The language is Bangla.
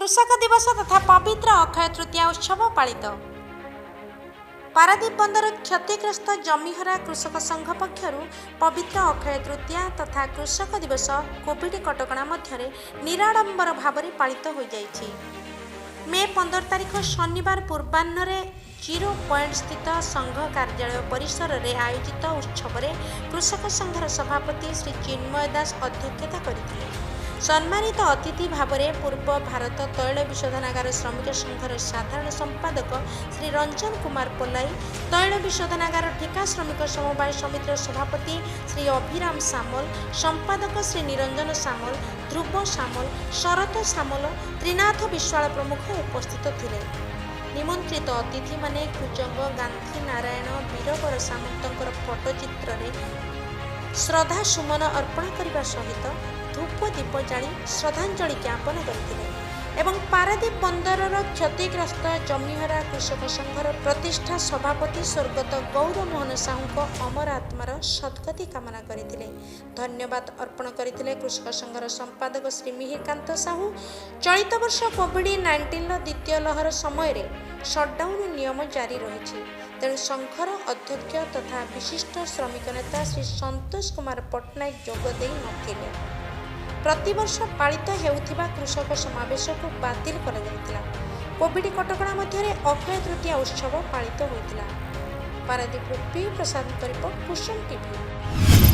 କୃଷକ ଦିବସ ତଥା ପବିତ୍ର ଅକ୍ଷୟ ତୃତୀୟା ଉତ୍ସବ ପାଳିତ ପାରାଦ୍ୱୀପ ବନ୍ଦର କ୍ଷତିଗ୍ରସ୍ତ ଜମିହରା କୃଷକ ସଂଘ ପକ୍ଷରୁ ପବିତ୍ର ଅକ୍ଷୟ ତୃତୀୟା ତଥା କୃଷକ ଦିବସ କୋଭିଡ କଟକଣା ମଧ୍ୟରେ ନିରାଡ଼ମ୍ବର ଭାବରେ ପାଳିତ ହୋଇଯାଇଛି ମେ ପନ୍ଦର ତାରିଖ ଶନିବାର ପୂର୍ବାହ୍ନରେ ଜିରୋ ପଏଣ୍ଟ ସ୍ଥିତ ସଂଘ କାର୍ଯ୍ୟାଳୟ ପରିସରରେ ଆୟୋଜିତ ଉତ୍ସବରେ କୃଷକ ସଂଘର ସଭାପତି ଶ୍ରୀ ଚିନ୍ମୟ ଦାସ ଅଧ୍ୟକ୍ଷତା କରିଥିଲେ সম্মানিত অতিথি ভাবে পূর্ব ভারত তৈল বিশোধনাগার শ্রমিক সংঘর সাধারণ সম্পাদক শ্রী রঞ্জন কুমার পোলাই তৈল বিশোধনাগার ঠিকা শ্রমিক সমবায় সমিতির সভাপতি শ্রী অভিরাম সামল সম্পাদক শ্রী নিরঞ্জন সামল ধ্রুব সামল শরত সামল ত্রিনাথ বিশ্বাল প্রমুখ উপস্থিত লে নিমন্ত্রিত অতিথি মানে কুজঙ্গ গান্ধী নারায়ণ বীরবর সামন্ত ফটোচিত্রে শ্রদ্ধা সুমন অর্পণ করা সহিত ধূপ ଦୀପ জাড়ি শ্রদ্ধাঞ্জলি জ্ঞাপন କରିଥିଲେ এবং পারাদ্বীপ বন্দরর ক্ষতিগ্রস্ত জমিহরা কৃষক সংঘর প্রতিষ্ঠা সভাপতি স্বর্গত গৌরমোহন সাহুঙ্ক অমর আত্মার সদ্গতি কামনা করে ধন্যবাদ অর্পণ করে কৃষক সংঘর সম্পাদক শ্রী মিহিরকান্ত সাহু চলিত বর্ষ কোভিড নাইন্টিনর দ্বিতীয় লহর সময়ের সটডাউন নিয়ম জারি রয়েছে তেমন সংঘর অধ্যক্ষ তথা বিশিষ্ট শ্রমিক নেতা শ্রী সন্তোষ কুমার পট্টনাক যোগ নথিলেন ପ୍ରତିବର୍ଷ ପାଳିତ ହେଉଥିବା କୃଷକ ସମାବେଶକୁ ବାତିଲ କରାଯାଇଥିଲା କୋଭିଡ କଟକଣା ମଧ୍ୟରେ ଅକ୍ଷୟ ତୃତୀୟା ଉତ୍ସବ ପାଳିତ ହୋଇଥିଲା ପାରାଦୀପ ପି ପ୍ରସାଦଙ୍କ ରିପୋର୍ଟ କୁସୁମ ଟିଭି